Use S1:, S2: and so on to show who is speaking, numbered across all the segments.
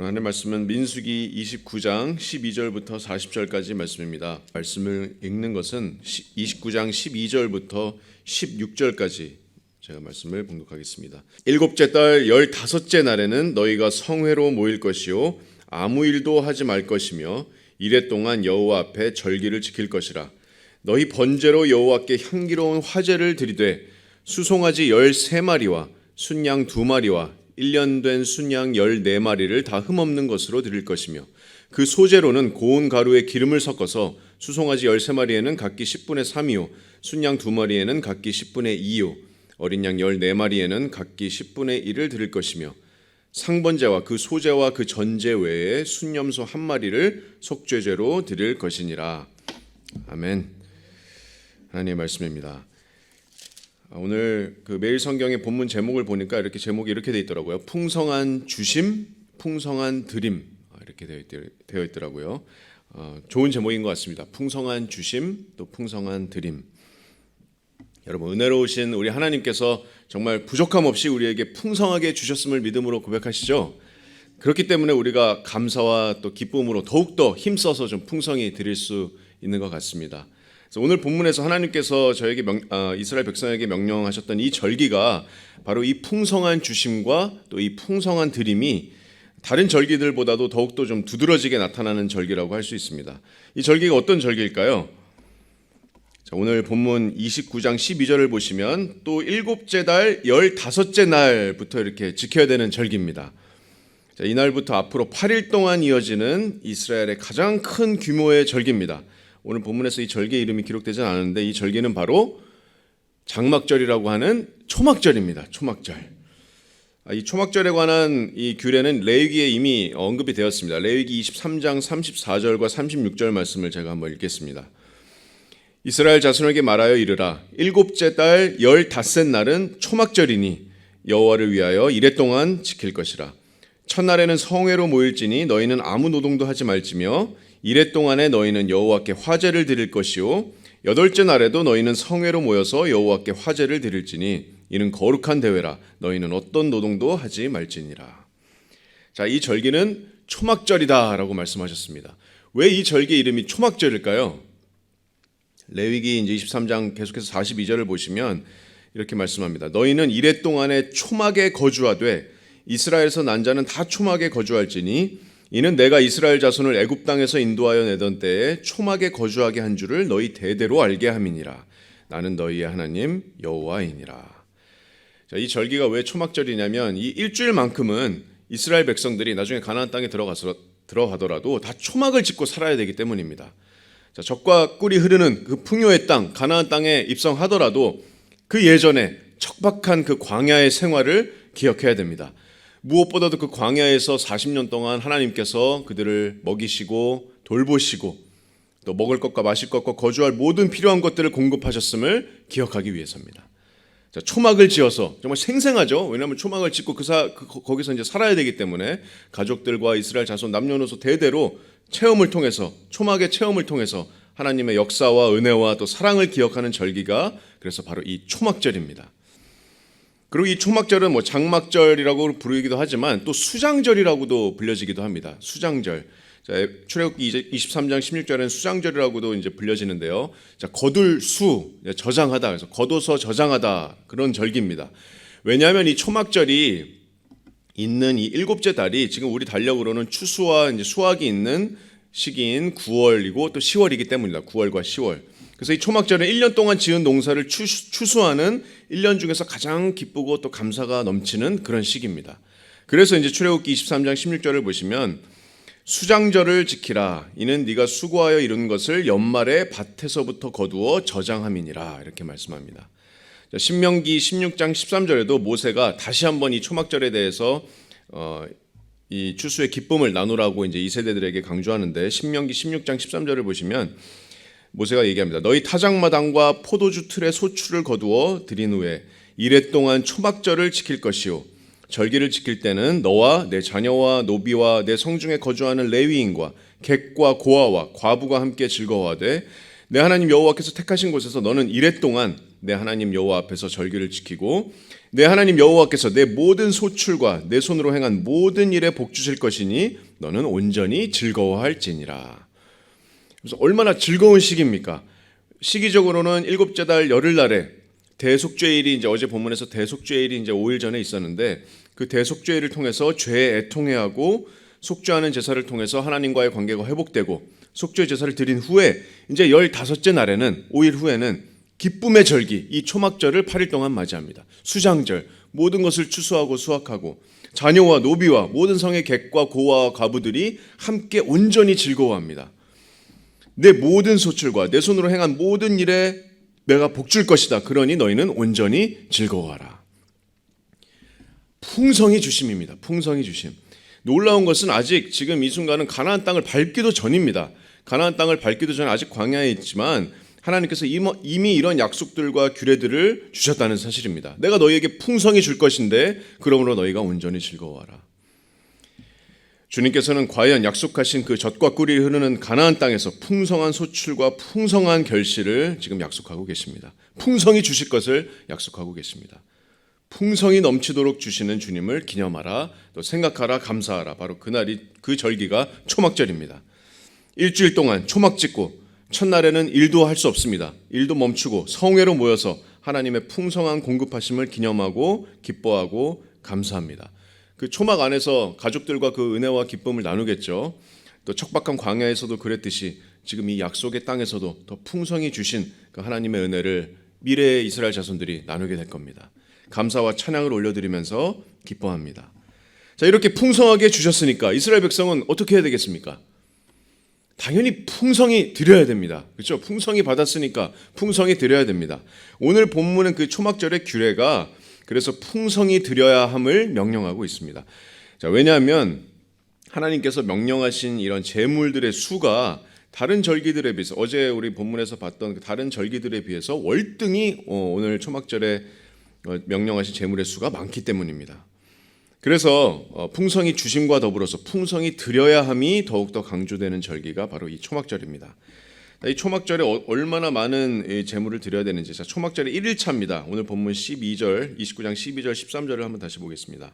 S1: 오늘 하는 말씀은 민수기 29장 12절부터 40절까지 말씀입니다. 말씀을 읽는 것은 29장 12절부터 16절까지 제가 말씀을 봉독하겠습니다. 일곱째 달 열다섯째 날에는 너희가 성회로 모일 것이요 아무 일도 하지 말 것이며 이래 동안 여호와 앞에 절기를 지킬 것이라. 너희 번제로 여호와께 향기로운 화제를 드리되 수송아지 열세 마리와 순양 두 마리와 1년 된 순양 14마리를 다 흠없는 것으로 드릴 것이며 그 소재로는 고운 가루에 기름을 섞어서 수송아지 13마리에는 각기 10분의 3이요 순양 2마리에는 각기 10분의 2요 어린 양 14마리에는 각기 10분의 1을 드릴 것이며 상번제와 그 소제와 그 전제 외에 순염소 한 마리를 속죄제로 드릴 것이니라 아멘 하나님의 말씀입니다. 아, 오늘 그 매일 성경의 본문 제목을 보니까 이렇게 제목이 이렇게 되어 있더라고요. 풍성한 주심, 풍성한 드림 아, 이렇게 되어, 있더라고요. 어, 좋은 제목인 것 같습니다. 풍성한 주심, 또 풍성한 드림. 여러분 은혜로우신 우리 하나님께서 정말 부족함 없이 우리에게 풍성하게 주셨음을 믿음으로 고백하시죠. 그렇기 때문에 우리가 감사와 또 기쁨으로 더욱더 힘써서 좀 풍성히 드릴 수 있는 것 같습니다. 그래서 오늘 본문에서 하나님께서 저에게 명, 아, 이스라엘 백성에게 명령하셨던 이 절기가 바로 이 풍성한 주심과 또 이 풍성한 드림이 다른 절기들보다도 더욱더 좀 두드러지게 나타나는 절기라고 할 수 있습니다. 이 절기가 어떤 절기일까요? 자, 오늘 본문 29장 12절을 보시면 또 일곱째 달 열다섯째 날부터 이렇게 지켜야 되는 절기입니다. 자, 이날부터 앞으로 8일 동안 이어지는 이스라엘의 가장 큰 규모의 절기입니다. 오늘 본문에서 이 절기 이름이 기록되지 않았는데 이 절기는 바로 장막절이라고 하는 초막절입니다. 초막절. 아, 이 초막절에 관한 이 규례는 레위기에 이미 언급이 되었습니다. 레위기 23장 34절과 36절 말씀을 제가 한번 읽겠습니다. 이스라엘 자손에게 말하여 이르라 일곱째 달 열닷새 날은 초막절이니 여호와를 위하여 이래 동안 지킬 것이라 첫날에는 성회로 모일지니 너희는 아무 노동도 하지 말지며 이래 동안에 너희는 여호와께 화제를 드릴 것이요 여덟째 날에도 너희는 성회로 모여서 여호와께 화제를 드릴지니 이는 거룩한 대회라 너희는 어떤 노동도 하지 말지니라. 자, 이 절기는 초막절이다라고 말씀하셨습니다. 왜 이 절기 이름이 초막절일까요? 레위기 이제 23장 계속해서 42절을 보시면 이렇게 말씀합니다. 너희는 이래 동안에 초막에 거주하되 이스라엘에서 난 자는 다 초막에 거주할지니 이는 내가 이스라엘 자손을 애굽 땅에서 인도하여 내던 때에 초막에 거주하게 한 줄을 너희 대대로 알게 함이니라. 나는 너희의 하나님 여호와이니라. 자, 이 절기가 왜 초막절이냐면 이 일주일만큼은 이스라엘 백성들이 나중에 가나안 땅에 들어가서 들어가더라도 다 초막을 짓고 살아야 되기 때문입니다. 자, 적과 꿀이 흐르는 그 풍요의 땅 가나안 땅에 입성하더라도 그 예전에 척박한 그 광야의 생활을 기억해야 됩니다. 무엇보다도 그 광야에서 40년 동안 하나님께서 그들을 먹이시고 돌보시고 또 먹을 것과 마실 것과 거주할 모든 필요한 것들을 공급하셨음을 기억하기 위해서입니다. 자, 초막을 지어서 정말 생생하죠. 왜냐하면 초막을 짓고 그 사, 그, 거기서 이제 살아야 되기 때문에 가족들과 이스라엘 자손 남녀노소 대대로 체험을 통해서 초막의 체험을 통해서 하나님의 역사와 은혜와 또 사랑을 기억하는 절기가 그래서 바로 이 초막절입니다. 그리고 이 초막절은 뭐 장막절이라고 부르기도 하지만 또 수장절이라고도 불려지기도 합니다. 수장절. 자, 출애굽기 23장 16절에는 수장절이라고도 이제 불려지는데요. 자, 거둘 수 저장하다 그래서 거둬서 저장하다 그런 절기입니다. 왜냐하면 이 초막절이 있는 이 일곱째 달이 지금 우리 달력으로는 추수와 이제 수확이 있는 시기인 9월이고 또 10월이기 때문입니다. 9월과 10월. 그래서 이 초막절은 1년 동안 지은 농사를 추수하는 1년 중에서 가장 기쁘고 또 감사가 넘치는 그런 시기입니다. 그래서 이제 출애굽기 23장 16절을 보시면 수장절을 지키라 이는 네가 수고하여 이룬 것을 연말에 밭에서부터 거두어 저장함이니라 이렇게 말씀합니다. 신명기 16장 13절에도 모세가 다시 한번 이 초막절에 대해서 어, 이 추수의 기쁨을 나누라고 이제 이 세대들에게 강조하는데 신명기 16장 13절을 보시면 모세가 얘기합니다. 너희 타작마당과 포도주 틀에 소출을 거두어 드린 후에 이래 동안 초막절을 지킬 것이요 절기를 지킬 때는 너와 내 자녀와 노비와 내 성중에 거주하는 레위인과 객과 고아와 과부가 함께 즐거워하되 내 하나님 여호와께서 택하신 곳에서 너는 이래 동안 내 하나님 여호와 앞에서 절기를 지키고 내 하나님 여호와께서 내 모든 소출과 내 손으로 행한 모든 일에 복 주실 것이니 너는 온전히 즐거워할지니라. 그래서 얼마나 즐거운 시기입니까? 시기적으로는 일곱째 달 열흘 날에 대속죄일이 이제 어제 본문에서 대속죄일이 이제 5일 전에 있었는데 그 대속죄일을 통해서 죄에 애통해하고 속죄하는 제사를 통해서 하나님과의 관계가 회복되고 속죄 제사를 드린 후에 이제 열다섯째 날에는 5일 후에는 기쁨의 절기 이 초막절을 8일 동안 맞이합니다. 수장절 모든 것을 추수하고 수확하고 자녀와 노비와 모든 성의 객과 고와 과부들이 함께 온전히 즐거워합니다. 내 모든 소출과 내 손으로 행한 모든 일에 내가 복 줄 것이다. 그러니 너희는 온전히 즐거워하라. 풍성이 주심입니다. 풍성이 주심. 놀라운 것은 아직 지금 이 순간은 가나안 땅을 밟기도 전입니다. 가나안 땅을 밟기도 전에 아직 광야에 있지만 하나님께서 이미 이런 약속들과 규례들을 주셨다는 사실입니다. 내가 너희에게 풍성히 줄 것인데 그러므로 너희가 온전히 즐거워하라. 주님께서는 과연 약속하신 그 젖과 꿀이 흐르는 가나안 땅에서 풍성한 소출과 풍성한 결실을 지금 약속하고 계십니다. 풍성히 주실 것을 약속하고 계십니다. 풍성이 넘치도록 주시는 주님을 기념하라, 또 생각하라, 감사하라. 바로 그날이 그 절기가 초막절입니다. 일주일 동안 초막 짓고 첫날에는 일도 할 수 없습니다. 일도 멈추고 성회로 모여서 하나님의 풍성한 공급하심을 기념하고 기뻐하고 감사합니다. 그 초막 안에서 가족들과 그 은혜와 기쁨을 나누겠죠. 또 척박한 광야에서도 그랬듯이 지금 이 약속의 땅에서도 더 풍성히 주신 그 하나님의 은혜를 미래의 이스라엘 자손들이 나누게 될 겁니다. 감사와 찬양을 올려드리면서 기뻐합니다. 자 이렇게 풍성하게 주셨으니까 이스라엘 백성은 어떻게 해야 되겠습니까? 당연히 풍성히 드려야 됩니다. 그렇죠? 풍성히 받았으니까 풍성히 드려야 됩니다. 오늘 본문은 그 초막절의 규례가 그래서 풍성히 드려야 함을 명령하고 있습니다. 자, 왜냐하면 하나님께서 명령하신 이런 제물들의 수가 다른 절기들에 비해서 어제 우리 본문에서 봤던 그 다른 절기들에 비해서 월등히 어, 오늘 초막절에 어, 명령하신 제물의 수가 많기 때문입니다. 그래서 어, 풍성이 주심과 더불어서 풍성이 드려야 함이 더욱더 강조되는 절기가 바로 이 초막절입니다. 이 초막절에 어, 얼마나 많은 재물을 드려야 되는지 자, 초막절의 1일차입니다. 오늘 본문 12절, 29장 12절, 13절을 한번 다시 보겠습니다.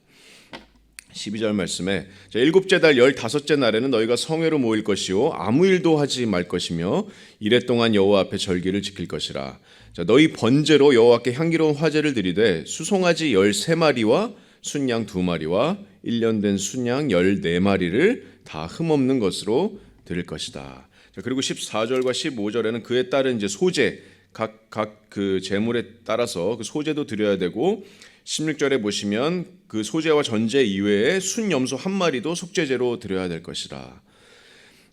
S1: 12절 말씀에 자, 일곱째 달 열다섯째 날에는 너희가 성회로 모일 것이요 아무 일도 하지 말 것이며 이래 동안 여호와 앞에 절기를 지킬 것이라. 자, 너희 번제로 여호와께 향기로운 화제를 드리되 수송아지 열세 마리와 순양 두 마리와 1년 된 순양 14마리를 다 흠없는 것으로 드릴 것이다. 자, 그리고 14절과 15절에는 그에 따른 이제 소재 각 각그 제물에 따라서 그 소재도 드려야 되고 16절에 보시면 그 소재와 전제 이외에 순 염소 한 마리도 속죄제로 드려야 될 것이다.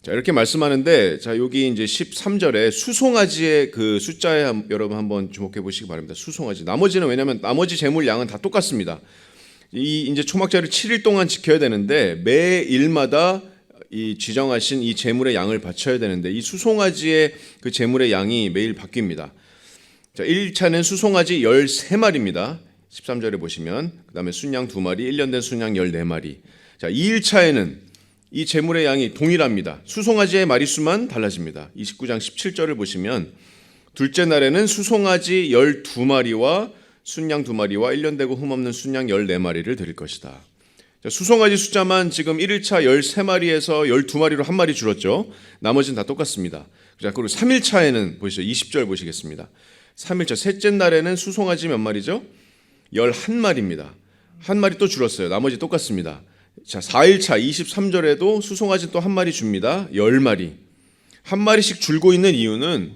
S1: 자, 이렇게 말씀하는데 자, 여기 이제 13절에 수송아지의 그 숫자에 여러분 한번 주목해 보시기 바랍니다. 수송아지. 나머지는 왜냐면 나머지 제물 양은 다 똑같습니다. 이 이제 초막절을 7일 동안 지켜야 되는데 매 일마다 이 지정하신 이 제물의 양을 바쳐야 되는데 이 수송아지의 그 제물의 양이 매일 바뀝니다. 자, 1차는 수송아지 13마리입니다. 13절에 보시면 그다음에 순양 2마리, 1년 된 순양 14마리. 자, 2일차에는 이 제물의 양이 동일합니다. 수송아지의 마리수만 달라집니다. 29장 17절을 보시면 둘째 날에는 수송아지 12마리와 순양 2마리와 1년 되고 흠없는 순양 14마리를 드릴 것이다. 수송아지 숫자만 지금 1일차 13마리에서 12마리로 한 마리 줄었죠. 나머지는 다 똑같습니다. 자, 그리고 3일차에는 보시죠. 20절 보시겠습니다. 3일차 셋째 날에는 수송아지 몇 마리죠? 11마리입니다. 한 마리 또 줄었어요. 나머지 똑같습니다. 자, 4일차 23절에도 수송아지 또 한 마리 줍니다. 10마리. 한 마리씩 줄고 있는 이유는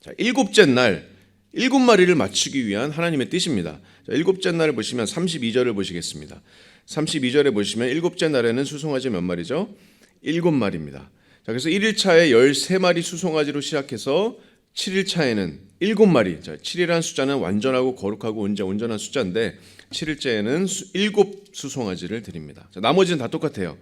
S1: 자, 일곱째 날 일곱 마리를 맞추기 위한 하나님의 뜻입니다. 자, 일곱째 날을 보시면 32절을 보시겠습니다. 32절에 보시면 일곱째 날에는 수송아지 몇 마리죠? 일곱 마리입니다. 자, 그래서 1일차에 13마리 수송아지로 시작해서 7일차에는 일곱 마리. 자, 7이라는 숫자는 완전하고 거룩하고 온전, 온전한 숫자인데 7일째에는 일곱 수송아지를 드립니다. 자, 나머지는 다 똑같아요.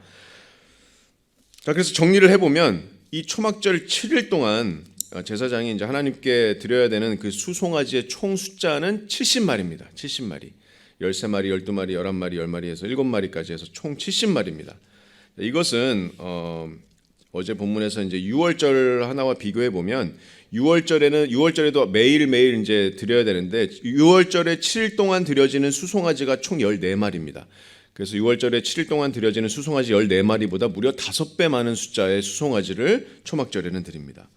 S1: 자, 그래서 정리를 해보면 이 초막절 7일 동안 제사장이 이제 하나님께 드려야 되는 그 수송아지의 총 숫자는 70마리입니다. 70마리. 13마리, 12마리, 11마리, 10마리 해서 7마리까지 해서 총 70마리입니다. 이것은 어, 어제 본문에서 이제 6월절 하나와 비교해 보면 6월절에는 6월절에도 매일 매일 이제 드려야 되는데 6월절에 7일 동안 드려지는 수송아지가 총 14마리입니다. 그래서 6월절에 7일 동안 드려지는 수송아지 14마리보다 무려 5배 많은 숫자의 수송아지를 초막절에는 드립니다.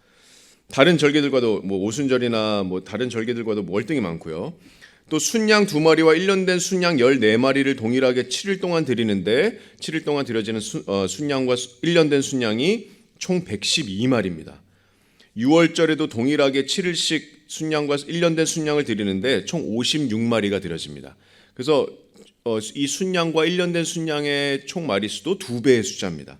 S1: 다른 절기들과도 뭐 오순절이나 뭐 다른 절기들과도 월등히 많고요. 또 순양 두 마리와 1년 된 순양 14마리를 동일하게 7일 동안 드리는데 7일 동안 드려지는 수, 어, 순양과 1년 된 순양이 총 112마리입니다. 6월절에도 동일하게 7일씩 순양과 1년 된 순양을 드리는데 총 56마리가 드려집니다. 그래서 어, 이 순양과 1년 된 순양의 총 마리수도 두 배의 숫자입니다.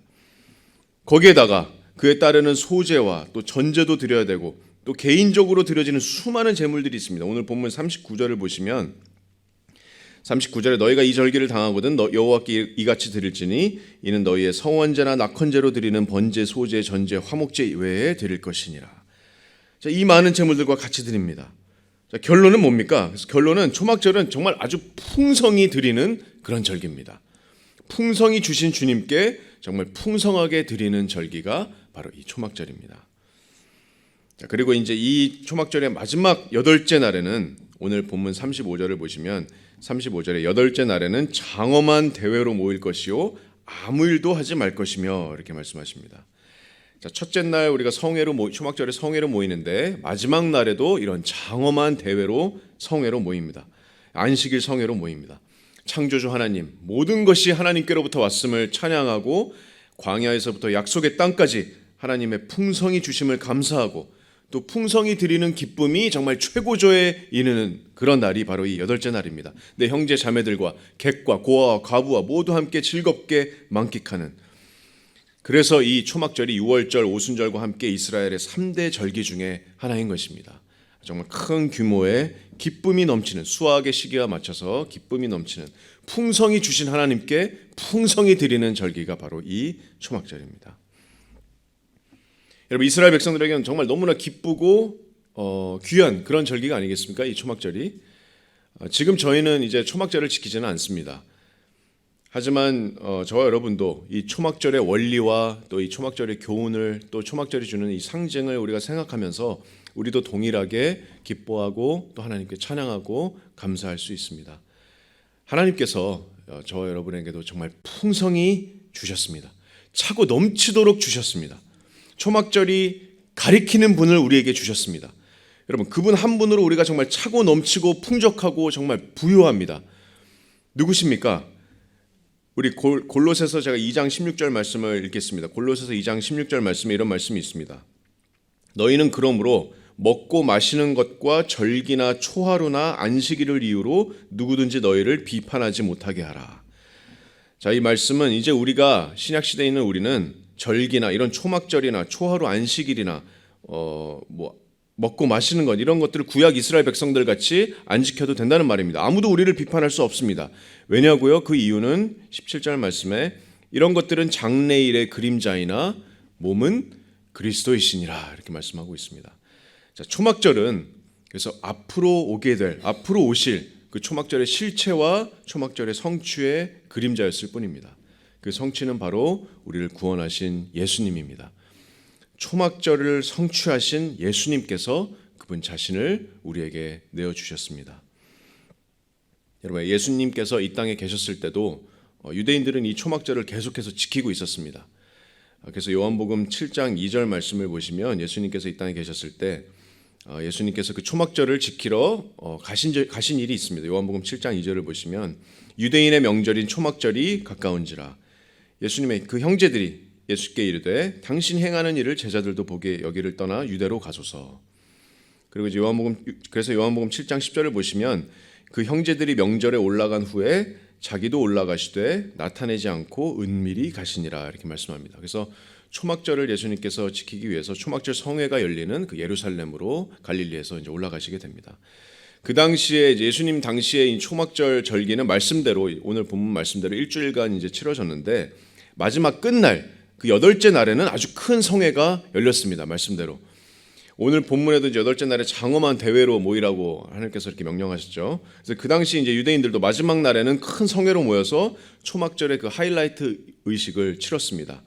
S1: 거기에다가 그에 따르는 소재와 또 전제도 드려야 되고 또 개인적으로 드려지는 수많은 제물들이 있습니다. 오늘 본문 39절을 보시면 39절에 너희가 이 절기를 당하거든 너 여호와께 이같이 드릴지니 이는 너희의 성원제나 낙헌제로 드리는 번제, 소제, 전제, 화목제 외에 드릴 것이니라. 자, 이 많은 제물들과 같이 드립니다. 자, 결론은 뭡니까? 그래서 결론은 초막절은 정말 아주 풍성히 드리는 그런 절기입니다. 풍성히 주신 주님께 정말 풍성하게 드리는 절기가 바로 이 초막절입니다. 자, 그리고 이제 이 초막절의 마지막 여덟째 날에는 오늘 본문 35절을 보시면 35절의 여덟째 날에는 장엄한 대회로 모일 것이요 아무 일도 하지 말 것이며 이렇게 말씀하십니다. 자, 첫째 날 우리가 성회로 모, 초막절에 성회로 모이는데 마지막 날에도 이런 장엄한 대회로 성회로 모입니다. 안식일 성회로 모입니다. 창조주 하나님 모든 것이 하나님께로부터 왔음을 찬양하고 광야에서부터 약속의 땅까지 하나님의 풍성히 주심을 감사하고 또 풍성히 드리는 기쁨이 정말 최고조에 이르는 그런 날이 바로 이 여덟째 날입니다. 내 형제 자매들과 객과 고아와 과부와 모두 함께 즐겁게 만끽하는 그래서 이 초막절이 6월절 오순절과 함께 이스라엘의 3대 절기 중에 하나인 것입니다. 정말 큰 규모의 기쁨이 넘치는 수학의 시기와 맞춰서 기쁨이 넘치는 풍성히 주신 하나님께 풍성히 드리는 절기가 바로 이 초막절입니다. 여러분 이스라엘 백성들에게는 정말 너무나 기쁘고 어, 귀한 그런 절기가 아니겠습니까? 이 초막절이 어, 지금 저희는 이제 초막절을 지키지는 않습니다. 하지만 어, 저와 여러분도 이 초막절의 원리와 또 이 초막절의 교훈을 또 초막절이 주는 이 상징을 우리가 생각하면서 우리도 동일하게 기뻐하고 또 하나님께 찬양하고 감사할 수 있습니다. 하나님께서 어, 저와 여러분에게도 정말 풍성히 주셨습니다. 차고 넘치도록 주셨습니다. 초막절이 가리키는 분을 우리에게 주셨습니다. 여러분 그분 한 분으로 우리가 정말 차고 넘치고 풍족하고 정말 부유합니다. 누구십니까? 우리 골, 골로새서 제가 2장 16절 말씀을 읽겠습니다. 골로새서 2장 16절 말씀에 이런 말씀이 있습니다. 너희는 그러므로 먹고 마시는 것과 절기나 초하루나 안식일을 이유로 누구든지 너희를 비판하지 못하게 하라. 자, 이 말씀은 이제 우리가 신약 시대에 있는 우리는 절기나 이런 초막절이나 초하루 안식일이나 어 뭐 먹고 마시는 것 이런 것들을 구약 이스라엘 백성들 같이 안 지켜도 된다는 말입니다. 아무도 우리를 비판할 수 없습니다. 왜냐고요? 그 이유는 17절 말씀에 이런 것들은 장래일의 그림자이나 몸은 그리스도이시니라 이렇게 말씀하고 있습니다. 자, 초막절은 그래서 앞으로 오게 될 앞으로 오실 그 초막절의 실체와 초막절의 성취의 그림자였을 뿐입니다. 그 성취는 바로 우리를 구원하신 예수님입니다. 초막절을 성취하신 예수님께서 그분 자신을 우리에게 내어 주셨습니다. 여러분 예수님께서 이 땅에 계셨을 때도 어, 유대인들은 이 초막절을 계속해서 지키고 있었습니다. 어, 그래서 요한복음 7장 2절 말씀을 보시면 예수님께서 이 땅에 계셨을 때 어, 예수님께서 그 초막절을 지키러 가신 가신 일이 있습니다. 요한복음 7장 2절을 보시면 유대인의 명절인 초막절이 가까운지라 예수님의 그 형제들이 예수께 이르되 당신 행하는 일을 제자들도 보게 여기를 떠나 유대로 가소서. 그리고 이제 요한복음 그래서 요한복음 7장 10절을 보시면 그 형제들이 명절에 올라간 후에 자기도 올라가시되 나타내지 않고 은밀히 가시니라 이렇게 말씀합니다. 그래서 초막절을 예수님께서 지키기 위해서 초막절 성회가 열리는 그 예루살렘으로 갈릴리에서 이제 올라가시게 됩니다. 그 당시에 예수님 당시에 이 초막절 절기는 말씀대로 오늘 본문 말씀대로 일주일간 이제 치러졌는데 마지막 끝날 그 여덟째 날에는 아주 큰 성회가 열렸습니다. 말씀대로. 오늘 본문에도 이제 여덟째 날에 장엄한 대회로 모이라고 하나님께서 이렇게 명령하셨죠. 그래서 그 당시 이제 유대인들도 마지막 날에는 큰 성회로 모여서 초막절의 그 하이라이트 의식을 치렀습니다.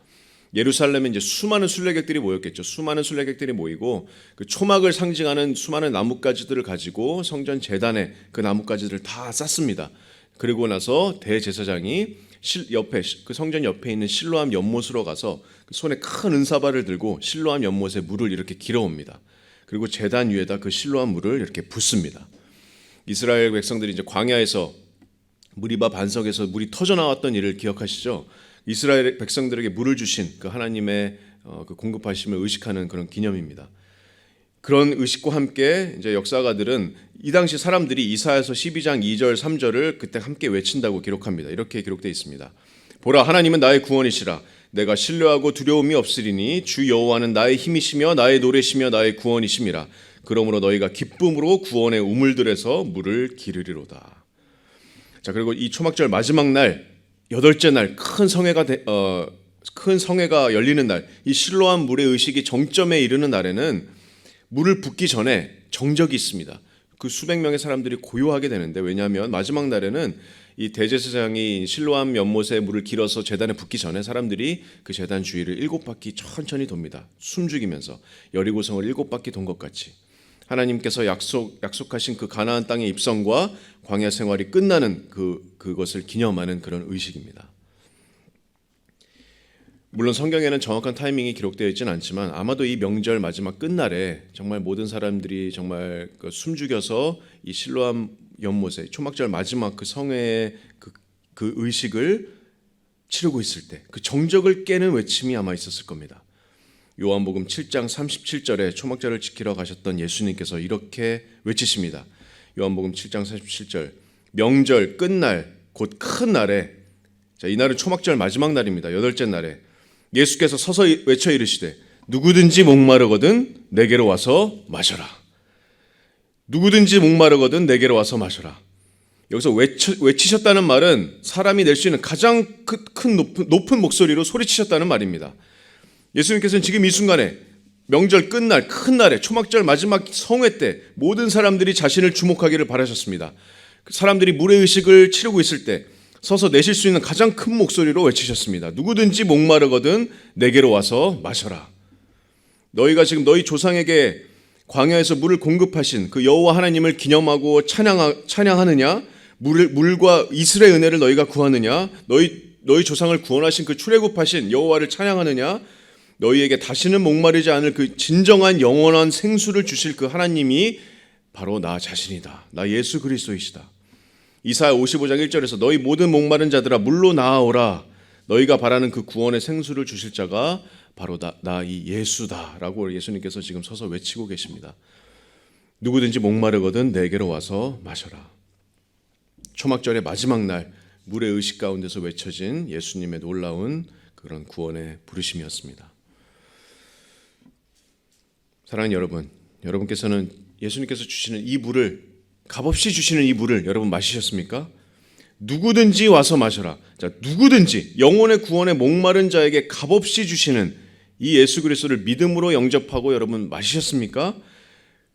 S1: 예루살렘에 이제 수많은 순례객들이 모였겠죠. 수많은 순례객들이 모이고 그 초막을 상징하는 수많은 나뭇가지들을 가지고 성전 재단에 그 나뭇가지들을 다 쌌습니다. 그리고 나서 대제사장이 실 옆에 그 성전 옆에 있는 실로암 연못으로 가서 그 손에 큰 은사발을 들고 실로암 연못에 물을 이렇게 길어옵니다. 그리고 재단 위에다 그 실로암 물을 이렇게 붓습니다. 이스라엘 백성들이 이제 광야에서 무리바 반석에서 물이 터져 나왔던 일을 기억하시죠? 이스라엘 백성들에게 물을 주신 그 하나님의 어, 그 공급하심을 의식하는 그런 기념입니다. 그런 의식과 함께 이제 역사가들은 이 당시 사람들이 이사야서 12장 2절 3절을 그때 함께 외친다고 기록합니다. 이렇게 기록되어 있습니다. 보라 하나님은 나의 구원이시라 내가 신뢰하고 두려움이 없으리니 주 여호와는 나의 힘이시며 나의 노래시며 나의 구원이심이라 그러므로 너희가 기쁨으로 구원의 우물들에서 물을 기르리로다. 자 그리고 이 초막절 마지막 날 여덟째 날 큰 성회가 되, 어, 큰 성회가 열리는 날 이 실로암 물의 의식이 정점에 이르는 날에는 물을 붓기 전에 정적이 있습니다. 그 수백 명의 사람들이 고요하게 되는데 왜냐하면 마지막 날에는 이 대제사장이 실로암 연못에 물을 길어서 재단에 붓기 전에 사람들이 그 재단 주위를 일곱 바퀴 천천히 돕니다. 숨죽이면서 여리고성을 일곱 바퀴 돈 것 같이 하나님께서 약속 약속하신 그 가나안 땅의 입성과 광야 생활이 끝나는 그 그것을 기념하는 그런 의식입니다. 물론 성경에는 정확한 타이밍이 기록되어 있지는 않지만 아마도 이 명절 마지막 끝날에 정말 모든 사람들이 정말 그 숨죽여서 이 실로암 연못에 초막절 마지막 그 성회의 그, 그 의식을 치르고 있을 때 그 정적을 깨는 외침이 아마 있었을 겁니다. 요한복음 7장 37절에 초막절을 지키러 가셨던 예수님께서 이렇게 외치십니다. 요한복음 7장 37절 명절 끝날 곧 큰 날에 자, 이 날은 초막절 마지막 날입니다. 여덟째 날에 예수께서 서서 외쳐 이르시되 누구든지 목마르거든 내게로 와서 마셔라. 누구든지 목마르거든 내게로 와서 마셔라. 여기서 외쳐, 외치 셨다는 말은 사람이 낼 수 있는 가장 큰 높은, 높은 목소리로 소리치셨다는 말입니다. 예수님께서는 지금 이 순간에 명절 끝날 큰 날에 초막절 마지막 성회 때 모든 사람들이 자신을 주목하기를 바라셨습니다. 사람들이 물의 의식을 치르고 있을 때 서서 내실 수 있는 가장 큰 목소리로 외치셨습니다. 누구든지 목마르거든 내게로 와서 마셔라. 너희가 지금 너희 조상에게 광야에서 물을 공급하신 그 여호와 하나님을 기념하고 찬양 찬양하느냐? 물을 물과 이슬의 은혜를 너희가 구하느냐? 너희 너희 조상을 구원하신 그 출애굽하신 여호와를 찬양하느냐? 너희에게 다시는 목마르지 않을 그 진정한 영원한 생수를 주실 그 하나님이 바로 나 자신이다. 나 예수 그리스도이시다. 이사야 55장 1절에서 너희 모든 목마른 자들아 물로 나아오라. 너희가 바라는 그 구원의 생수를 주실 자가 바로 나 이 예수다라고 예수님께서 지금 서서 외치고 계십니다. 누구든지 목마르거든 내게로 와서 마셔라. 초막절의 마지막 날 물의 의식 가운데서 외쳐진 예수님의 놀라운 그런 구원의 부르심이었습니다. 사랑하는 여러분, 여러분께서는 예수님께서 주시는 이 물을 값없이 주시는 이 물을 여러분 마시셨습니까? 누구든지 와서 마셔라. 자, 누구든지 영혼의 구원에 목마른 자에게 값없이 주시는 이 예수 그리스도를 믿음으로 영접하고 여러분 마시셨습니까?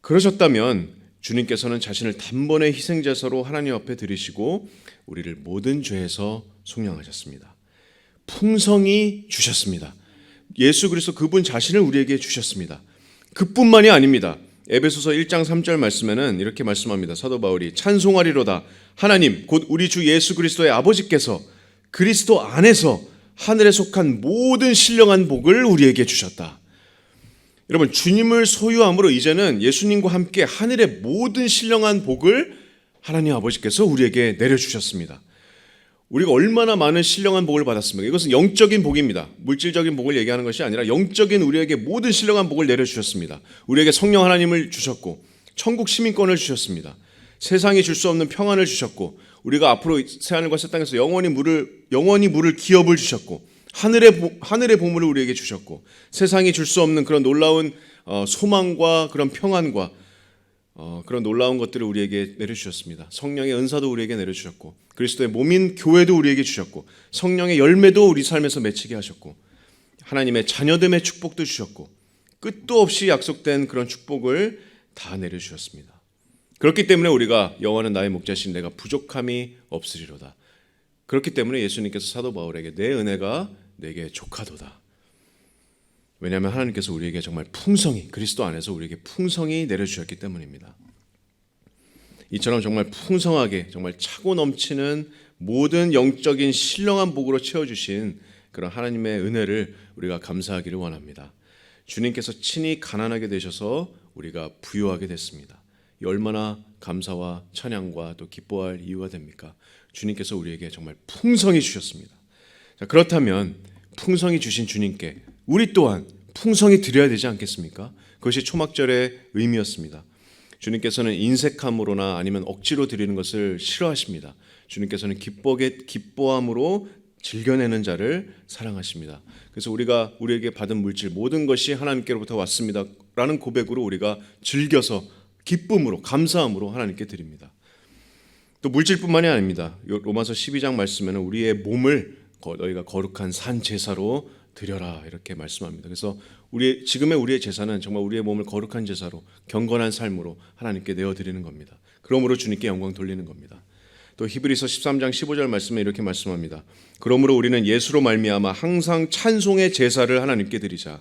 S1: 그러셨다면 주님께서는 자신을 단번에 희생제사로 하나님 앞에 드리시고 우리를 모든 죄에서 속량하셨습니다. 풍성이 주셨습니다. 예수 그리스도 그분 자신을 우리에게 주셨습니다. 그뿐만이 아닙니다. 에베소서 1장 3절 말씀에는 이렇게 말씀합니다. 사도 바울이 찬송하리로다 하나님 곧 우리 주 예수 그리스도의 아버지께서 그리스도 안에서 하늘에 속한 모든 신령한 복을 우리에게 주셨다. 여러분 주님을 소유함으로 이제는 예수님과 함께 하늘의 모든 신령한 복을 하나님 아버지께서 우리에게 내려 주셨습니다. 우리가 얼마나 많은 신령한 복을 받았습니까? 이것은 영적인 복입니다. 물질적인 복을 얘기하는 것이 아니라 영적인 우리에게 모든 신령한 복을 내려주셨습니다. 우리에게 성령 하나님을 주셨고, 천국 시민권을 주셨습니다. 세상이 줄 수 없는 평안을 주셨고, 우리가 앞으로 새하늘과 새 땅에서 영원히 물을, 영원히 물을 기업을 주셨고, 하늘의, 하늘의 보물을 우리에게 주셨고, 세상이 줄 수 없는 그런 놀라운 어, 소망과 그런 평안과 어, 그런 놀라운 것들을 우리에게 내려주셨습니다. 성령의 은사도 우리에게 내려주셨고 그리스도의 몸인 교회도 우리에게 주셨고 성령의 열매도 우리 삶에서 맺히게 하셨고 하나님의 자녀됨의 축복도 주셨고 끝도 없이 약속된 그런 축복을 다 내려주셨습니다. 그렇기 때문에 우리가 여호와는 나의 목자신 내가 부족함이 없으리로다. 그렇기 때문에 예수님께서 사도 바울에게 내 은혜가 내게 족하도다. 왜냐하면 하나님께서 우리에게 정말 풍성히 그리스도 안에서 우리에게 풍성히 내려주셨기 때문입니다. 이처럼 정말 풍성하게 정말 차고 넘치는 모든 영적인 신령한 복으로 채워주신 그런 하나님의 은혜를 우리가 감사하기를 원합니다. 주님께서 친히 가난하게 되셔서 우리가 부유하게 됐습니다. 이 얼마나 감사와 찬양과 또 기뻐할 이유가 됩니까? 주님께서 우리에게 정말 풍성히 주셨습니다. 자, 그렇다면 풍성히 주신 주님께 우리 또한 풍성히 드려야 되지 않겠습니까? 그것이 초막절의 의미였습니다. 주님께서는 인색함으로나 아니면 억지로 드리는 것을 싫어하십니다. 주님께서는 기뻐게 기뻐함으로 즐겨내는 자를 사랑하십니다. 그래서 우리가 우리에게 받은 물질 모든 것이 하나님께로부터 왔습니다라는 고백으로 우리가 즐겨서 기쁨으로 감사함으로 하나님께 드립니다. 또 물질뿐만이 아닙니다. 요 로마서 12장 말씀에는 우리의 몸을 거- 너희가 거룩한 산 제사로 드려라 이렇게 말씀합니다. 그래서 우리 지금의 우리의 제사는 정말 우리의 몸을 거룩한 제사로 경건한 삶으로 하나님께 내어 드리는 겁니다. 그러므로 주님께 영광 돌리는 겁니다. 또 히브리서 13장 15절 말씀에 이렇게 말씀합니다. 그러므로 우리는 예수로 말미암아 항상 찬송의 제사를 하나님께 드리자.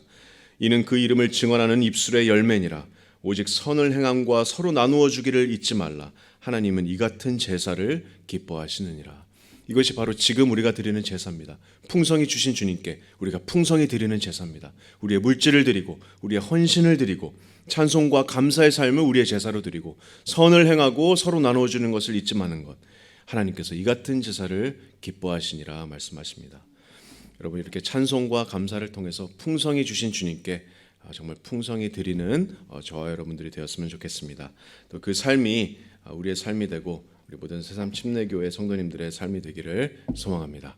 S1: 이는 그 이름을 증언하는 입술의 열매니라. 오직 선을 행함과 서로 나누어 주기를 잊지 말라. 하나님은 이 같은 제사를 기뻐하시느니라. 이것이 바로 지금 우리가 드리는 제사입니다. 풍성히 주신 주님께 우리가 풍성히 드리는 제사입니다. 우리의 물질을 드리고 우리의 헌신을 드리고 찬송과 감사의 삶을 우리의 제사로 드리고 선을 행하고 서로 나누어 주는 것을 잊지 마는 것. 하나님께서 이 같은 제사를 기뻐하시니라 말씀하십니다. 여러분 이렇게 찬송과 감사를 통해서 풍성히 주신 주님께 아, 정말 풍성히 드리는 어, 저와 여러분들이 되었으면 좋겠습니다. 또 그 삶이 아, 우리의 삶이 되고 우리 모든 새삼 침례교회 성도님들의 삶이 되기를 소망합니다.